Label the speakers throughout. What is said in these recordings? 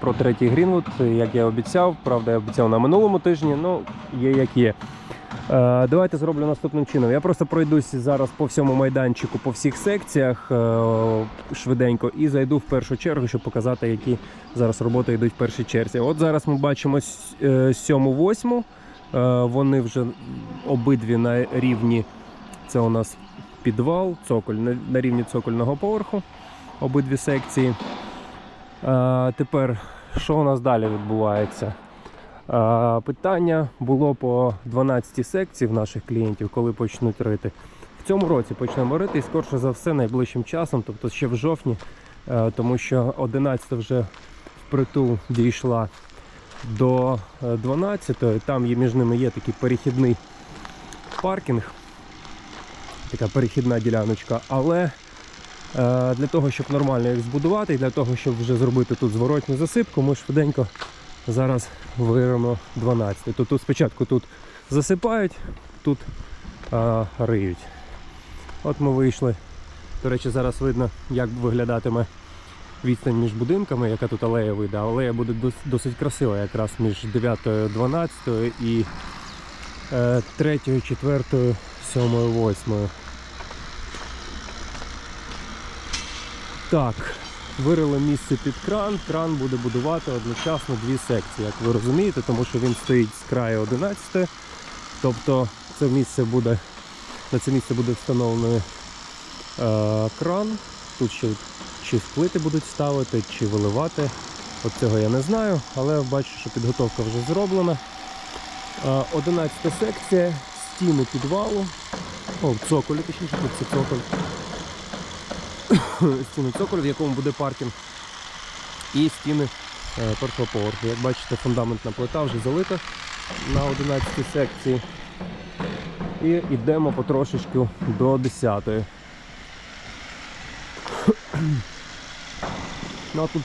Speaker 1: Про третій Грінвуд, як я обіцяв, правда, я обіцяв на минулому тижні, ну є як є. Е, давайте зроблю наступним чином. Я просто пройдусь зараз по всьому майданчику, по всіх секціях е, швиденько і зайду в першу чергу, щоб показати, які зараз роботи йдуть в першій черзі. От зараз ми бачимо с- е, сьому-восьму. Вони вже обидві на рівні. Це у нас підвал, цоколь на рівні цокольного поверху. Обидві секції. Е, тепер, що у нас далі відбувається? Е, питання було по 12 секцій в наших клієнтів, коли почнуть рити. В цьому році почнемо рити і скорше за все найближчим часом, тобто ще в жовтні, е, тому що 11 вже впритул дійшла до 12, там є, між ними є такий перехідний паркінг, така перехідна діляночка, але для того, щоб нормально їх збудувати, і для того, щоб вже зробити тут зворотню засипку, ми швиденько зараз виримо 12. Тобто спочатку тут засипають, тут е, риють. От ми вийшли. До речі, зараз видно, як виглядатиме відстань між будинками, яка тут алея вийде. Алея буде досить красива, якраз між 9 12 і е, 3, 4, 7, 8. Так, вирили місце під кран. Кран буде будувати одночасно дві секції, як ви розумієте, тому що він стоїть з краю 11. Тобто це місце буде, на це місце буде встановлений е, кран. Тут ще чи плити будуть ставити, чи виливати. От цього я не знаю, але бачу, що підготовка вже зроблена. Е, 11 секція, стіни підвалу. О, цоколі, точніше, це цоколь. стіни цоколь, в якому буде паркінг. І стіни е, першого поверху. Як бачите, фундаментна плита вже залита на 11 секції. І йдемо потрошечку до 10. Ну а тут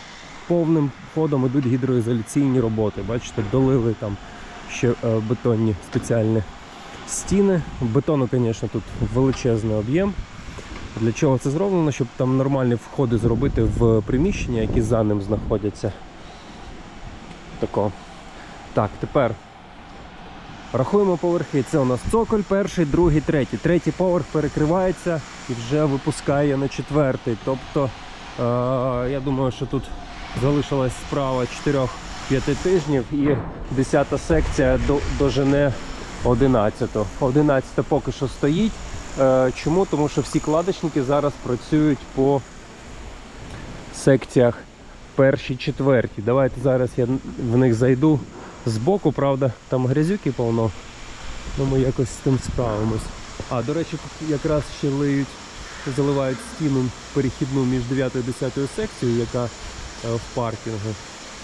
Speaker 1: повним ходом йдуть гідроізоляційні роботи. Бачите, долили там ще е, бетонні спеціальні стіни. Бетону, звісно, тут величезний об'єм. Для чого це зроблено? Щоб там нормальні входи зробити в приміщення, які за ним знаходяться. Тако. Так, тепер рахуємо поверхи. Це у нас цоколь, перший, другий, третій. Третій поверх перекривається і вже випускає на четвертий. Тобто, е- я думаю, що тут залишилась справа 4-5 тижнів і 10 секція до, дожене 11. 11 поки що стоїть. Е, Чому? Тому що всі кладочники зараз працюють по секціях першій, четвертій. Давайте зараз я в них зайду збоку, правда, там грязюки повно. Ну ми якось з тим справимось. А, до речі, тут якраз ще лиють, заливають стіну перехідну між 9 і 10 секцією, яка е, в паркінгу.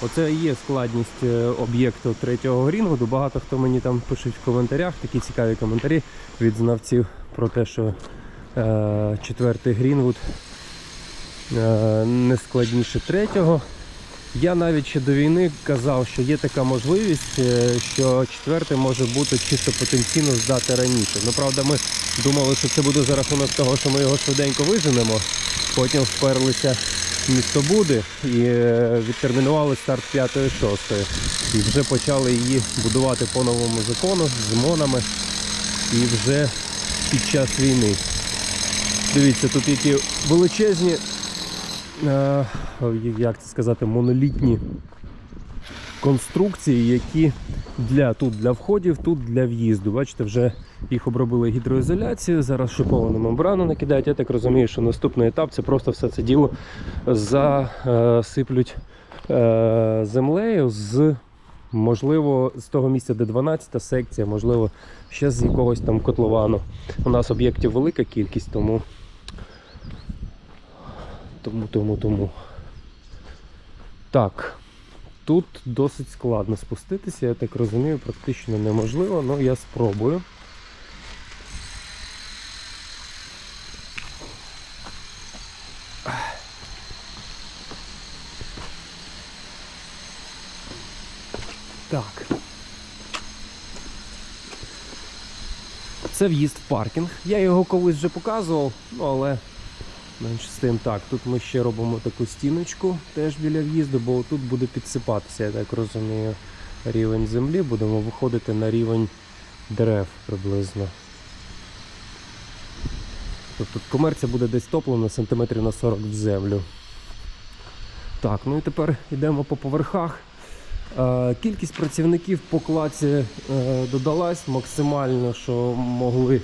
Speaker 1: Оце і є складність е, об'єкту третього Грінгуду. Багато хто мені там пишуть в коментарях такі цікаві коментарі від знавців про те, що е, четвертий Грінвуд е, не складніше третього. Я навіть ще до війни казав, що є така можливість, е, що четвертий може бути чисто потенційно здати раніше. Ну, правда, ми думали, що це буде за рахунок того, що ми його швиденько виженемо. Потім вперлися містобуди і е, відтермінували старт 5-6. І вже почали її будувати по новому закону з монами. І вже під час війни. Дивіться, тут які величезні, е, як це сказати, монолітні конструкції, які для, тут для входів, тут для в'їзду. Бачите, вже їх обробили гідроізоляцією, зараз шиповану мембрану накидають. Я так розумію, що наступний етап це просто все це діло засиплють е, землею з. Можливо, з того місця, де 12 секція, можливо, ще з якогось там котловану. У нас об'єктів велика кількість, тому. Тому, тому, тому. Так. Тут досить складно спуститися, я так розумію, практично неможливо, але я спробую. Так. Це в'їзд в паркінг. Я його колись вже показував, ну але Менше з тим, так, тут ми ще робимо таку стіночку теж біля в'їзду, бо тут буде підсипатися, я так розумію, рівень землі. Будемо виходити на рівень дерев приблизно. Тобто комерція буде десь топлена сантиметрів на 40 в землю. Так, ну і тепер йдемо по поверхах. Е, Кількість працівників по клаці е, додалась максимально, що могли.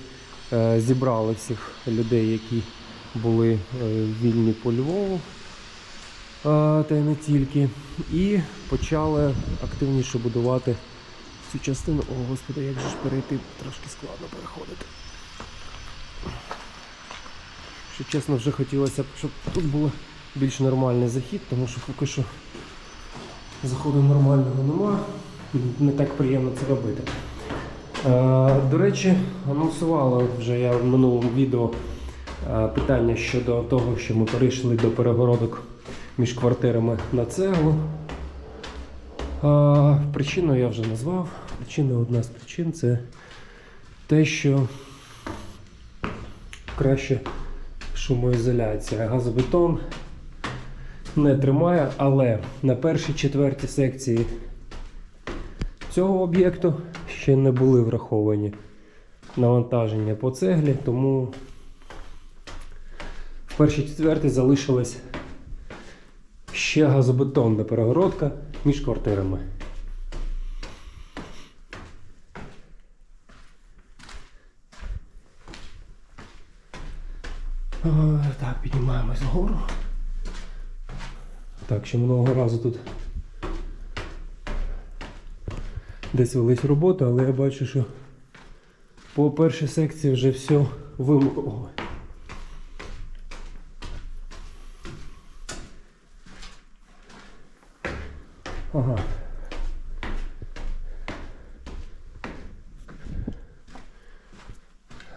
Speaker 1: Е, Зібрали всіх людей, які були вільні по Львову, та й не тільки. І почали активніше будувати цю частину. О, господи, як же ж перейти, трошки складно переходити. Що чесно, вже хотілося б, щоб тут був більш нормальний захід, тому що поки що заходу нормального нема. Не так приємно це робити. Е, До речі, анонсувала вже я в минулому відео е, питання щодо того, що ми перейшли до перегородок між квартирами на цеглу. Е, Причину я вже назвав. Причина одна з причин це те, що краще шумоізоляція. Газобетон не тримає, але на першій четвертій секції цього об'єкту ще не були враховані навантаження по цеглі, тому в першій четвертій залишилась ще газобетонна перегородка між квартирами. Так, піднімаємось вгору. Так, ще минулого разу тут десь велись роботи, але я бачу, що по першій секції вже все вимогло. Ага.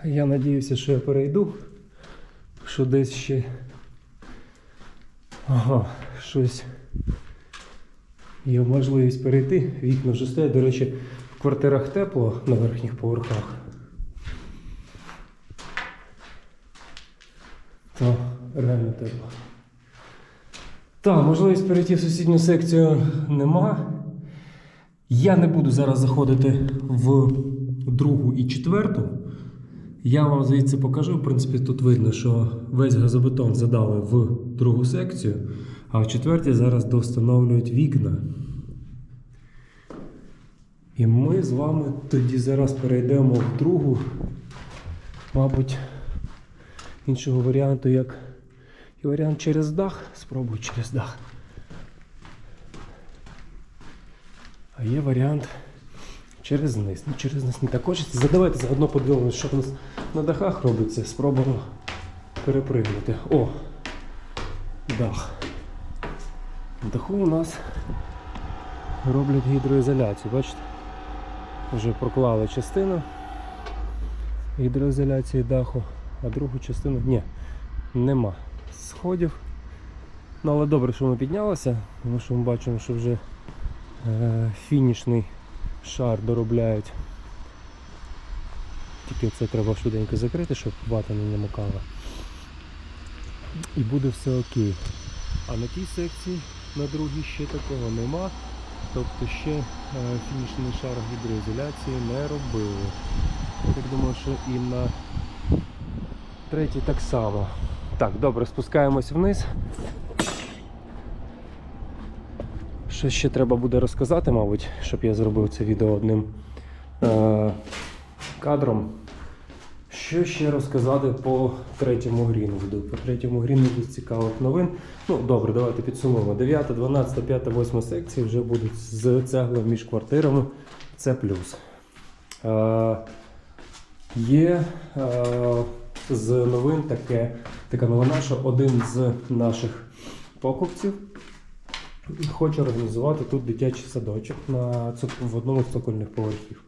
Speaker 1: Я надіюся, що я перейду, що десь ще. Ага, щось. Є можливість перейти. Вікна вже стоять. До речі, в квартирах тепло на верхніх поверхах. То реально тепло. Так, можливість перейти в сусідню секцію нема. Я не буду зараз заходити в другу і четверту. Я вам звідси покажу. В принципі, тут видно, що весь газобетон задали в другу секцію, а в четвертій зараз достановлюють вікна. І ми з вами тоді зараз перейдемо в другу. Мабуть, іншого варіанту, як і варіант через дах. Спробую через дах. А є варіант через низ. Ну, через низ не так хочеться. Задавайте заодно подивимося, що в нас на дахах робиться. Спробуємо перепригнути. О! Дах. На даху у нас роблять гідроізоляцію, бачите? Вже проклали частину гідроізоляції даху, а другу частину ні, нема сходів. Ну, але добре, що ми піднялися, тому що ми бачимо, що вже е, фінішний шар доробляють. Тільки це треба швиденько закрити, щоб вата не намокала. І буде все окей. А на тій секції, на другій ще такого нема. Тобто ще е, фінішний шар гідроізоляції не робили. Я так думаю, що і на третій так само. Так, добре, спускаємось вниз. Що ще треба буде розказати, мабуть, щоб я зробив це відео одним е- кадром. Що ще розказати по третьому Грінвуду? По третьому Грінвуду з цікавих новин. Ну, добре, давайте підсумуємо. 9, 12, 5, 8 секції вже будуть з цегли між квартирами. Це плюс. Є е, з новин таке, така новина, що один з наших покупців хоче організувати тут дитячий садочок на в одному з цокольних поверхів.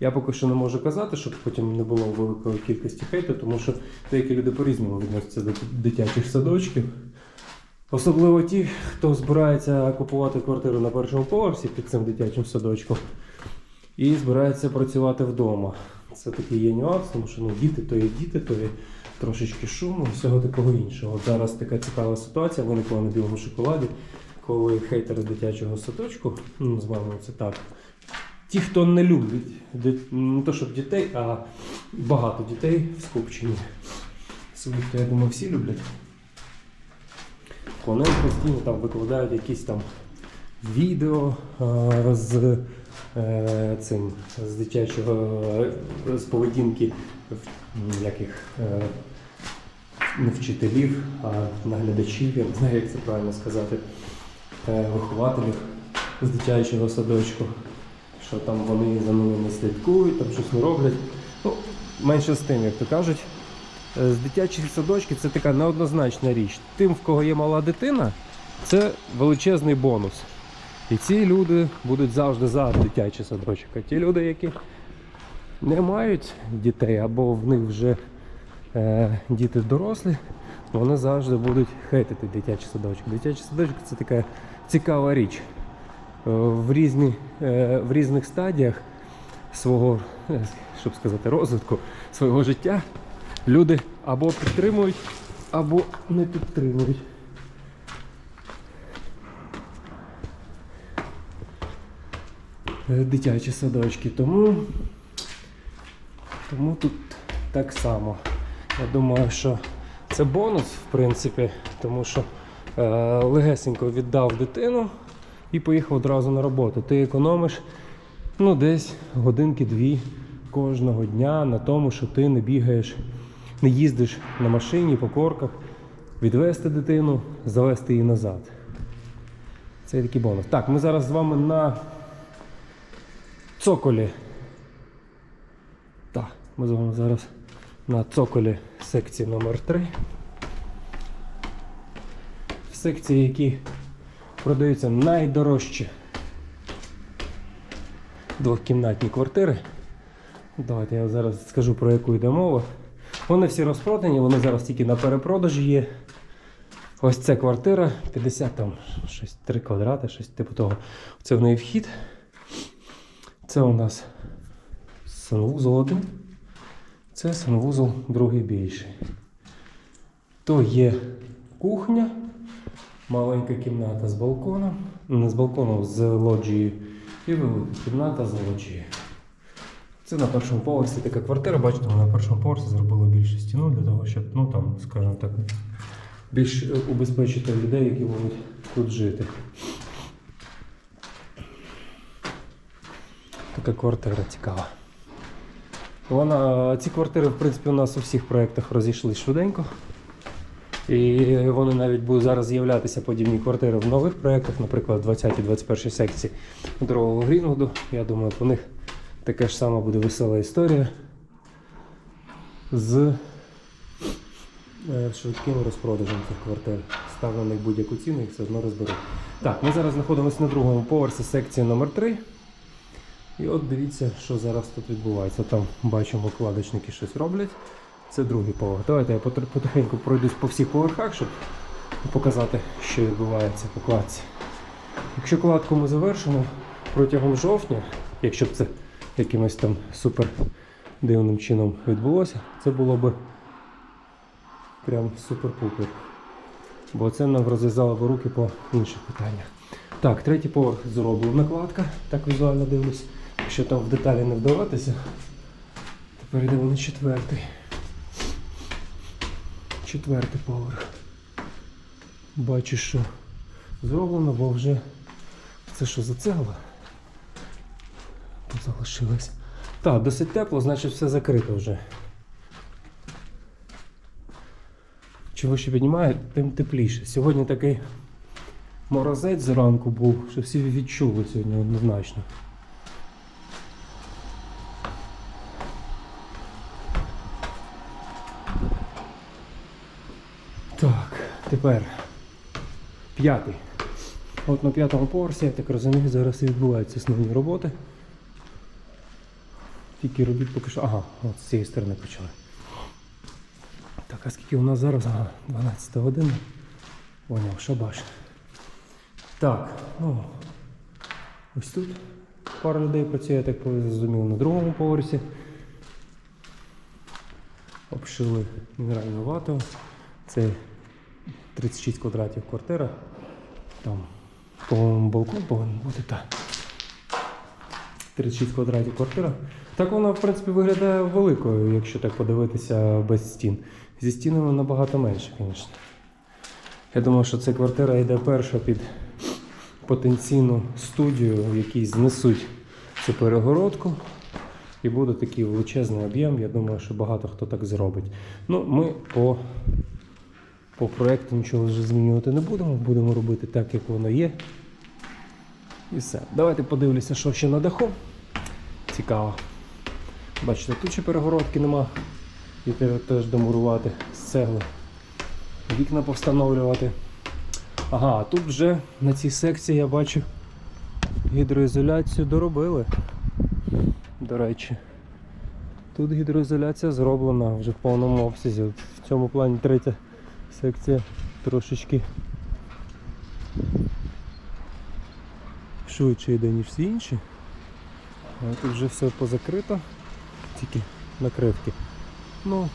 Speaker 1: Я поки що не можу казати, щоб потім не було великої кількості хейту, тому що деякі люди по-різному відносяться до дитячих садочків. Особливо ті, хто збирається купувати квартиру на першому поверсі під цим дитячим садочком і збирається працювати вдома. Це такий є нюанс, тому що ну, діти то є діти, то є трошечки шуму, всього такого іншого. От зараз така цікава ситуація виникла на білому шоколаді, коли хейтери дитячого садочку, ну, називаємо це так. Ті, хто не любить не то, щоб дітей, а багато дітей в скупченні. Своїх, то я думаю, всі люблять. Вони постійно там викладають якісь там відео е, з е, цим з дитячого з поведінки яких е, не вчителів, а наглядачів, я не знаю, як це правильно сказати, е, вихователів з дитячого садочку, що там вони за ними не слідкують, там щось не роблять. Ну, менше з тим, як то кажуть. Е, З дитячих садочків це така неоднозначна річ. Тим, в кого є мала дитина, це величезний бонус. І ці люди будуть завжди за дитячий садочок. А ті люди, які не мають дітей або в них вже е, діти дорослі, вони завжди будуть хейтити дитячий садочок. Дитячий садочок це така цікава річ. Е, в, різні, е, в різних стадіях свого, е, щоб сказати, розвитку свого життя люди або підтримують, або не підтримують. Дитячі садочки. Тому, тому тут так само. Я думаю, що це бонус, в принципі, тому що е, легесенько віддав дитину і поїхав одразу на роботу. Ти економиш ну, десь годинки-дві кожного дня на тому, що ти не бігаєш, не їздиш на машині по корках, відвести дитину, завести її назад. Це такий бонус. Так, ми зараз з вами на цоколі. Так, ми з вами зараз на цоколі секції номер 3 В секції, які продаються найдорожчі двохкімнатні квартири. Давайте я зараз скажу про яку йде мова. Вони всі розпродані, вони зараз тільки на перепродажі є. Ось ця квартира 50 там щось 3 квадрати, щось типу того. Це в неї вхід. Це у нас санвузол один. Це санвузол другий більший. То є кухня, маленька кімната з балконом. Не з балконом, з лоджією. І велика кімната з лоджією. Це на першому поверсі така квартира. Бачите, ми на першому поверсі зробили більше стіну для того, щоб, ну там, скажімо так, більш е, убезпечити людей, які будуть тут жити. Така квартира цікава. Вона, ці квартири, в принципі, у нас у всіх проєктах розійшли швиденько. І вони навіть будуть зараз з'являтися подібні квартири в нових проєктах, наприклад, 20-21 секції другого Грінвуду. Я думаю, по них така ж сама буде весела історія з е, швидким розпродажем цих квартир. Став на них будь-яку ціну і все одно розберу. Так, ми зараз знаходимося на другому поверсі секції номер 3 І от дивіться, що зараз тут відбувається. Там бачимо, кладочники щось роблять. Це другий поверх. Давайте я потихеньку пройдусь по всіх поверхах, щоб показати, що відбувається по кладці. Якщо кладку ми завершимо протягом жовтня, якщо б це якимось там супер дивним чином відбулося, це було б прям супер-пупер. Бо це нам розв'язало б руки по інших питаннях. Так, третій поверх зроблена кладка, так візуально дивлюсь. Якщо там в деталі не вдаватися, тепер йдемо на четвертий. Четвертий поверх. Бачу, що зроблено, бо вже це що за цегла? Залишилось. Так, досить тепло, значить все закрито вже. Чим вище піднімає, тим тепліше. Сьогодні такий морозець зранку був, що всі відчули сьогодні однозначно. Так, тепер п'ятий. От на п'ятому поверсі, я так розумію, зараз і відбуваються основні роботи. Тільки робіт поки що. Ага, от з цієї сторони почали. Так, а скільки у нас зараз? Ага, 12 година. Поняв, шабаш. Так, ну. Ось тут пара людей працює, я так зрозумів, на другому поверсі. обшили мінеральною ватою. Це 36 квадратів квартира. Там, по-моєму, балкон повинен бути так. 36 квадратів квартира. Так вона, в принципі, виглядає великою, якщо так подивитися без стін. Зі стінами набагато менше, звісно. Я думаю, що ця квартира йде перша під потенційну студію, в якій знесуть цю перегородку. І буде такий величезний об'єм. Я думаю, що багато хто так зробить. Ну, ми по, по проєкту нічого вже змінювати не будемо. Будемо робити так, як воно є. І все. Давайте подивлюся, що ще на даху. Цікаво. Бачите, тут ще перегородки нема. І треба теж домурувати з цегли. Вікна повстановлювати. Ага, тут вже на цій секції я бачу гідроізоляцію доробили. До речі. Тут гідроізоляція зроблена вже в повному обсязі. В цьому плані третя секція трошечки швидше йде, ніж всі інші. А тут вже все позакрито, тільки накривки. Ну,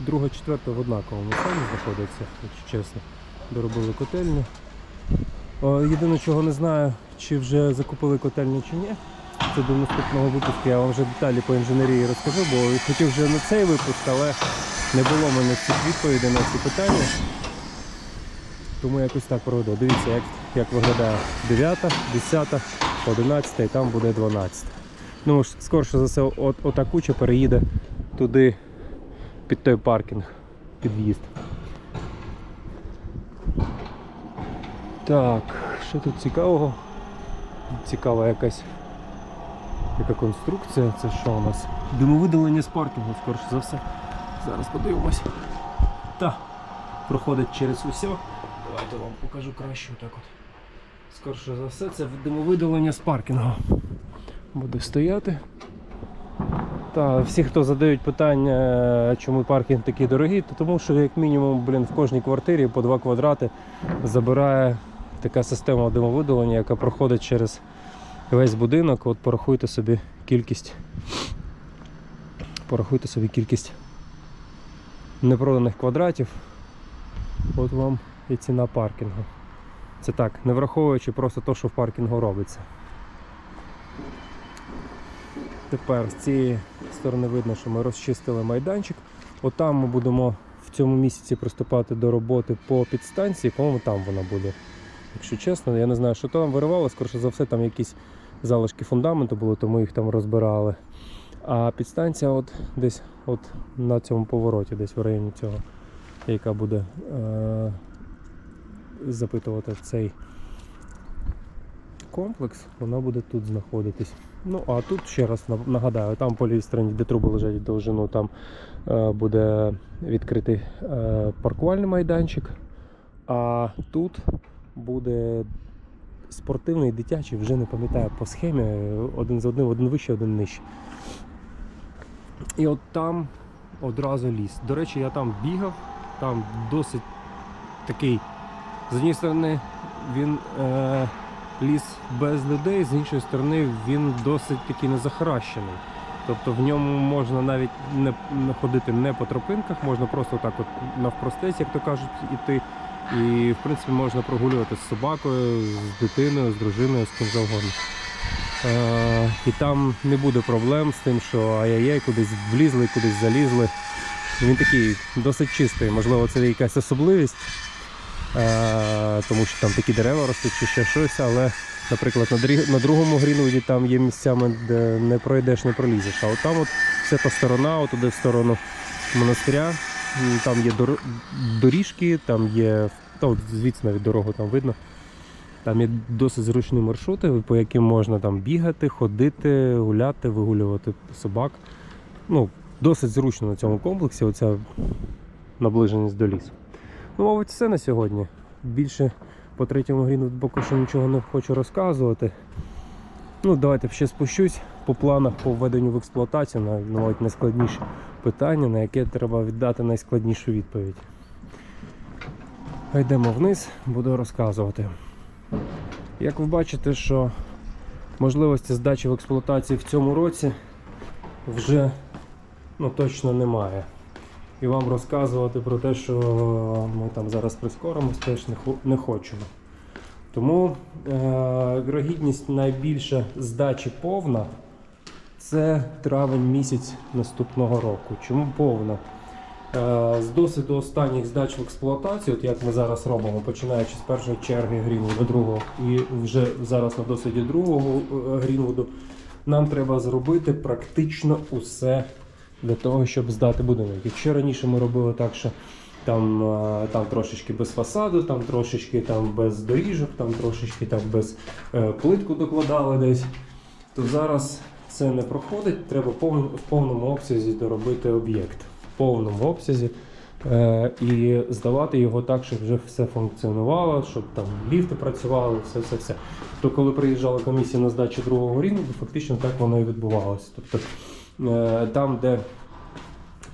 Speaker 1: друга, четверта в однаковому стані знаходиться, якщо чесно. Доробили котельню. О, Єдине, чого не знаю, чи вже закупили котельню чи ні. Це до наступного випуску я вам вже деталі по інженерії розкажу, бо хотів вже на цей випуск, але не було в мене всіх відповідей на ці питання. Тому якось так проведу. Дивіться, як, як виглядає 9, 10, 11 і там буде 12. Ну, скорше за все, от, ота куча переїде туди під той паркінг, під в'їзд. Так, що тут цікавого? Цікава якась яка конструкція, це що у нас? Димовидалення з паркінгу, скорше за все. Зараз подивимось. Та, проходить через усе. Давайте вам покажу краще отак от. Скорше за все, це димовидалення з паркінгу. Буде стояти. Та всі, хто задають питання, чому паркінг такий дорогий, то тому що як мінімум блін, в кожній квартирі по 2 квадрати забирає така система димовидалення, яка проходить через весь будинок. От порахуйте собі кількість. Порахуйте собі кількість непроданих квадратів. От вам і ціна паркінгу. Це так, не враховуючи просто те, що в паркінгу робиться. Тепер з цієї сторони видно, що ми розчистили майданчик. Отам ми будемо в цьому місяці приступати до роботи по підстанції, по-моєму, там вона буде. Якщо чесно, я не знаю, що там виривало, скоріше за все, там якісь залишки фундаменту були, тому їх там розбирали. А підстанція от десь от на цьому повороті, десь в районі цього, яка буде е- запитувати цей комплекс, вона буде тут знаходитись. Ну, а тут ще раз нагадаю, там по лівій стороні, де труби лежать довжину, там е, буде відкритий е, паркувальний майданчик. А тут буде спортивний дитячий, вже не пам'ятаю по схемі, один з одним, один вище, один нижче. І от там одразу ліс. До речі, я там бігав, там досить такий, з однієї сторони, він е, ліс без людей, з іншої сторони, він досить такий незахаращений. Тобто в ньому можна навіть не ходити не по тропинках, можна просто так от навпростець, як то кажуть, іти. І в принципі можна прогулювати з собакою, з дитиною, з дружиною, з ким завгодно. Е, і там не буде проблем з тим, що ай-яй-яй, кудись влізли, кудись залізли. Він такий досить чистий, можливо, це якась особливість, е, тому що там такі дерева ростуть чи ще щось, але, наприклад, на, дрі- на другому грінвуді там є місцями, де не пройдеш, не пролізеш. А от там от вся та сторона, от туди в сторону монастиря, там є дор- доріжки, там є, та от звідси навіть дорогу там видно. Там є досить зручні маршрути, по яким можна там бігати, ходити, гуляти, вигулювати собак. Ну, досить зручно на цьому комплексі, оця наближеність до лісу. Ну, мабуть, все на сьогодні. Більше по третьому гріну поки що нічого не хочу розказувати. Ну, давайте ще спущусь по планах по введенню в експлуатацію, навіть найскладніше питання, на яке треба віддати найскладнішу відповідь. Йдемо вниз, буду розказувати. Як ви бачите, що можливості здачі в експлуатацію в цьому році вже ну, точно немає. і вам розказувати про те, що ми там зараз прискоримось, теж не, хочемо. Тому е, вірогідність найбільша здачі повна це травень місяць наступного року. Чому повна? Е, З досвіду останніх здач в експлуатацію, от як ми зараз робимо, починаючи з першої черги Грінвуду, другого, і вже зараз на досвіді другого е, Грінвуду, нам треба зробити практично усе для того, щоб здати будинок. Якщо раніше ми робили так, що там, е, там трошечки без фасаду, там трошечки там без доріжок, там трошечки там без плитку докладали десь, то зараз це не проходить. Треба в повному обсязі доробити об'єкт. Повному обсязі. Е, і здавати його так, щоб вже все функціонувало, щоб там ліфти працювали, все, все, все. То коли приїжджала комісія на здачу другого рівня, фактично так воно і відбувалося. Тобто е, там, де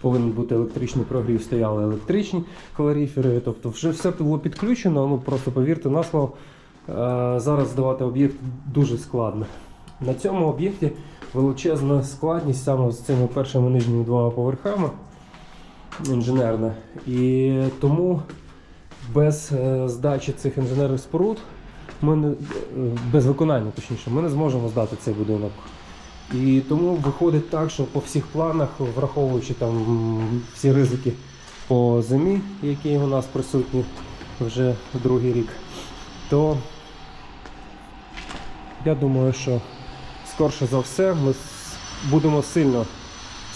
Speaker 1: повинен бути електричний прогрів, стояли електричні калоріфери. Тобто вже все було підключено. Ну просто повірте на слово, е, зараз здавати об'єкт дуже складно. На цьому об'єкті величезна складність саме з цими першими нижніми двома поверхами інженерна. І тому без е, здачі цих інженерних споруд ми не, е, без виконання, точніше, ми не зможемо здати цей будинок. І тому виходить так, що по всіх планах, враховуючи там всі ризики по зимі, які у нас присутні вже другий рік, то я думаю, що скорше за все ми будемо сильно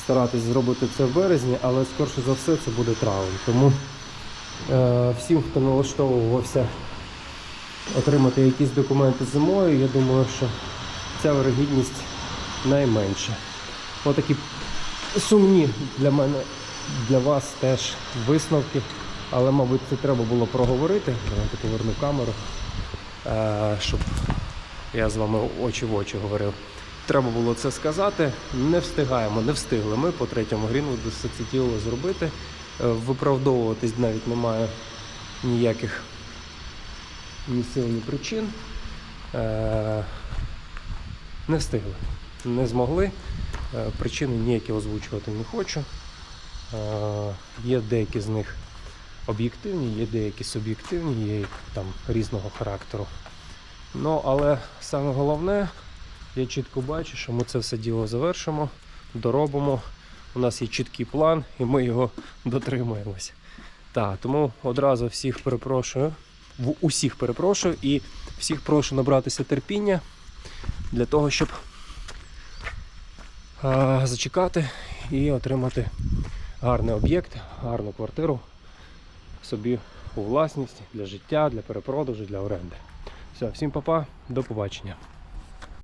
Speaker 1: старатись зробити це в березні, але скорше за все це буде травень. Тому е, всім, хто налаштовувався отримати якісь документи зимою, я думаю, що ця вирогідність найменша. Отакі сумні для мене, для вас теж висновки. Але, мабуть, це треба було проговорити. Давайте поверну камеру, е, щоб я з вами очі в очі говорив. Треба було це сказати. Не встигаємо, не встигли ми по третьому Грінвуду все це тіло зробити. Е, Виправдовуватись навіть немає ніяких ні сил, ні причин. Е, Не встигли, не змогли. Е, Причини ніякі озвучувати не хочу. Є деякі з них об'єктивні, є деякі суб'єктивні, є там різного характеру. Ну, але саме головне, я чітко бачу, що ми це все діло завершимо, доробимо. У нас є чіткий план, і ми його дотримуємось. Так, тому одразу всіх перепрошую, усіх перепрошую і всіх прошу набратися терпіння для того, щоб а, зачекати і отримати гарний об'єкт, гарну квартиру собі у власність для життя, для перепродажу, для оренди. Все, всім па-па, до побачення.